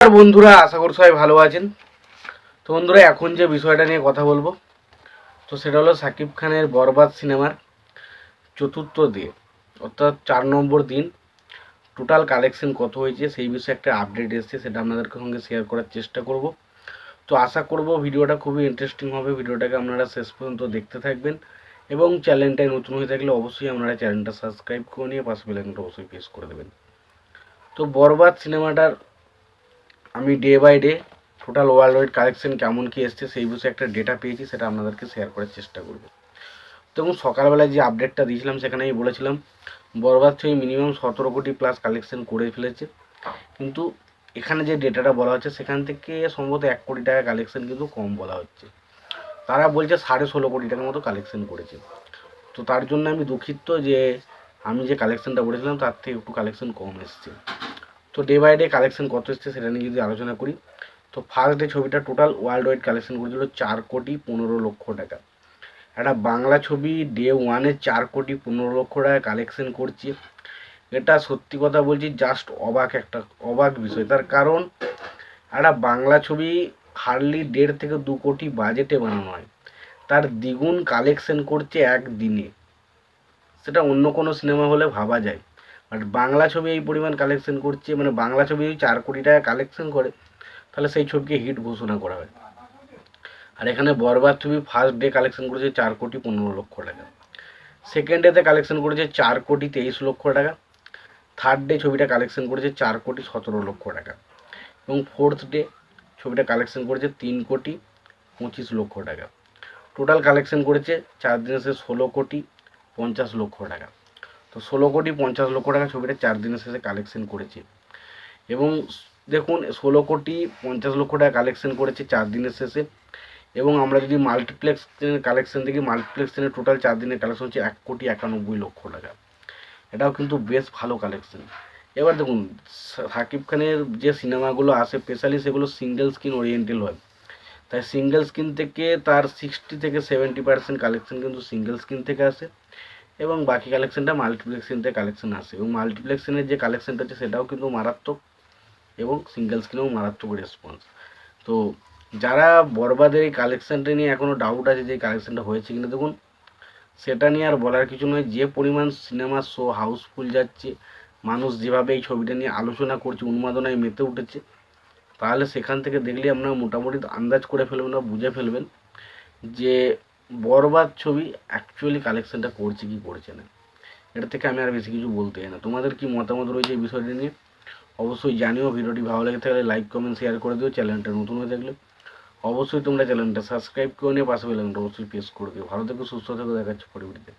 নমস্কার বন্ধুরা, আশা করি সবাই ভালো আছেন। তো বন্ধুরা, এখন যে বিষয়টা নিয়ে কথা বলব, তো সেটা হলো সাকিব খানের বরবাদ সিনেমার চতুর্থ দিন, অর্থাৎ চার নম্বর দিন। টোটাল কালেকশন কত হয়েছে, সেই বিষয়ে একটা আপডেট এসেছে, সেটা আপনাদেরকে সঙ্গে শেয়ার করার চেষ্টা করব। তো আশা করব ভিডিওটা খুবই ইন্টারেস্টিং হবে, ভিডিওটাকে আপনারা শেষ পর্যন্ত দেখতে থাকবেন। এবং চ্যানেলটায় নতুন হয়ে থাকলে অবশ্যই আপনারা চ্যানেলটা সাবস্ক্রাইব করে নিয়ে পাশে বেলাইকনটা অবশ্যই প্রেস করে দেবেন। তো বরবাদ সিনেমাটার আমি day by day total world wide collection কেমন কী এসছে সেই বিষয়ে একটা ডেটা পেয়েছি, সেটা আপনাদেরকে শেয়ার করার চেষ্টা করব। দেখুন, সকালবেলায় যে আপডেটটা দিয়েছিলাম সেখানে আমি বলেছিলাম, বরবাদ ছবি মিনিমাম সতেরো কোটি প্লাস কালেকশন করে ফেলেছে। কিন্তু এখানে যে ডেটাটা বলা হচ্ছে, সেখান থেকে সম্ভবত এক কোটি টাকা কালেকশন কিন্তু কম বলা হচ্ছে। তারা বলছে সাড়ে ষোলো কোটি টাকার মতো কালেকশন করেছে। তো তার জন্য আমি দুঃখিত যে আমি যে কালেকশনটা বলেছিলাম, তার থেকে একটু কালেকশন কম এসছে। তো ডে বাই ডে কালেকশন কত এসছে সেটা নিয়ে যদি আলোচনা করি, তো ফার্স্ট ডে ছবিটা টোটাল ওয়ার্ল্ড ওয়াইড কালেকশন করেছিল চার কোটি পনেরো লক্ষ টাকা। একটা বাংলা ছবি ডে ওয়ানে চার কোটি পনেরো লক্ষ টাকা কালেকশন করছে। এটা সত্যি কথা বলছি জাস্ট অবাক একটা, অবাক বিষয়। তার কারণ, একটা বাংলা ছবি হার্ডলি দেড় থেকে দু কোটি বাজেটে বানানো হয়। তার দ্বিগুণ কালেকশন করছে একদিনে। সেটা অন্য কোনো সিনেমা হলে ভাবা যায়। বাট বাংলা ছবি এই পরিমাণ কালেকশন করছে মানে বাংলা ছবি যদি চার কোটি টাকা কালেকশন করে, তাহলে সেই ছবিকে হিট ঘোষণা করা হয়। আর এখানে বরবাদ ছবি ফার্স্ট ডে কালেকশন করেছে চার কোটি পনেরো লক্ষ টাকা। সেকেন্ড ডেতে কালেকশন করেছে চার কোটি তেইশ লক্ষ টাকা। থার্ড ডে ছবিটা কালেকশন করেছে চার কোটি সতেরো লক্ষ টাকা। এবং ফোর্থ ডে ছবিটা কালেকশন করেছে তিন কোটি পঁচিশ লক্ষ টাকা। টোটাল কালেকশন করেছে চার দিনে সে ষোলো কোটি পঞ্চাশ লক্ষ টাকা। তো ষোলো কোটি পঞ্চাশ লক্ষ টাকা ছবিটা চার দিনের শেষে কালেকশন করেছে। এবং দেখুন, ষোলো কোটি পঞ্চাশ লক্ষ টাকা কালেকশন করেছে চার দিনের শেষে। এবং আমরা যদি মাল্টিপ্লেক্স কালেকশন দেখি মাল্টিপ্লেক্স ট্রেনের টোটাল চার দিনের কালেকশন হচ্ছে এক কোটি একানব্বই লক্ষ টাকা। এটাও কিন্তু বেশ ভালো কালেকশন এবার দেখুন, সাকিব খানের যে সিনেমাগুলো আসে স্পেশালি সেগুলো সিঙ্গেল স্ক্রিন ওরিয়েন্টাল হয়। তাই সিঙ্গেল স্ক্রিন থেকে তার সিক্সটি থেকে সেভেন্টি পার্সেন্ট কালেকশন কিন্তু সিঙ্গেল স্ক্রিন থেকে আসে। এবং বাকি কালেকশনটা মাল্টিপ্লেক্স স্ক্রিন থেকে কালেকশন আসে এবং মাল্টিপ্লেক্স স্ক্রিনের যে কালেকশনটা আছে, সেটাও কিন্তু মারাত্মক এবং সিঙ্গেল স্ক্রিনেও মারাত্মক রেসপন্স তো যারা বরবাদের এই কালেকশনটা নিয়ে এখনও ডাউট আছে যে কালেকশনটা হয়েছে কিনা, দেখুন, সেটা নিয়ে আর বলার কিছু নয়। যে পরিমাণ সিনেমা শো হাউসফুল যাচ্ছে, মানুষ যেভাবে এই ছবিটা নিয়ে আলোচনা করছে, উন্মাদনায় মেতে উঠেছে, তাহলে সেখান থেকে দেখলে আপনারা মোটামুটি আন্দাজ করে ফেলবেন বা বুঝে ফেলবেন যে বরবাদ ছবি অ্যাকচুয়ালি কালেকশনটা করছে কি করছে না। এটা থেকে আমি আর বেশি কিছু বলতে চাই না। তোমাদের কি মতামত রয়েছে এই বিষয়টি নিয়ে? অবশ্যই জানিও, ভিডিওটি ভালো লেগে থাকলে লাইক কমেন্ট শেয়ার করে দিও চ্যানেলটা নতুন হয়ে থাকলে অবশ্যই তোমরা চ্যানেলটা সাবস্ক্রাইব করে নিয়ে পাশে বেলাইনটা অবশ্যই প্রেস করে দিও। ভালো থেকো, সুস্থ থেকো দেখাচ্ছে পরিবর্তিতে।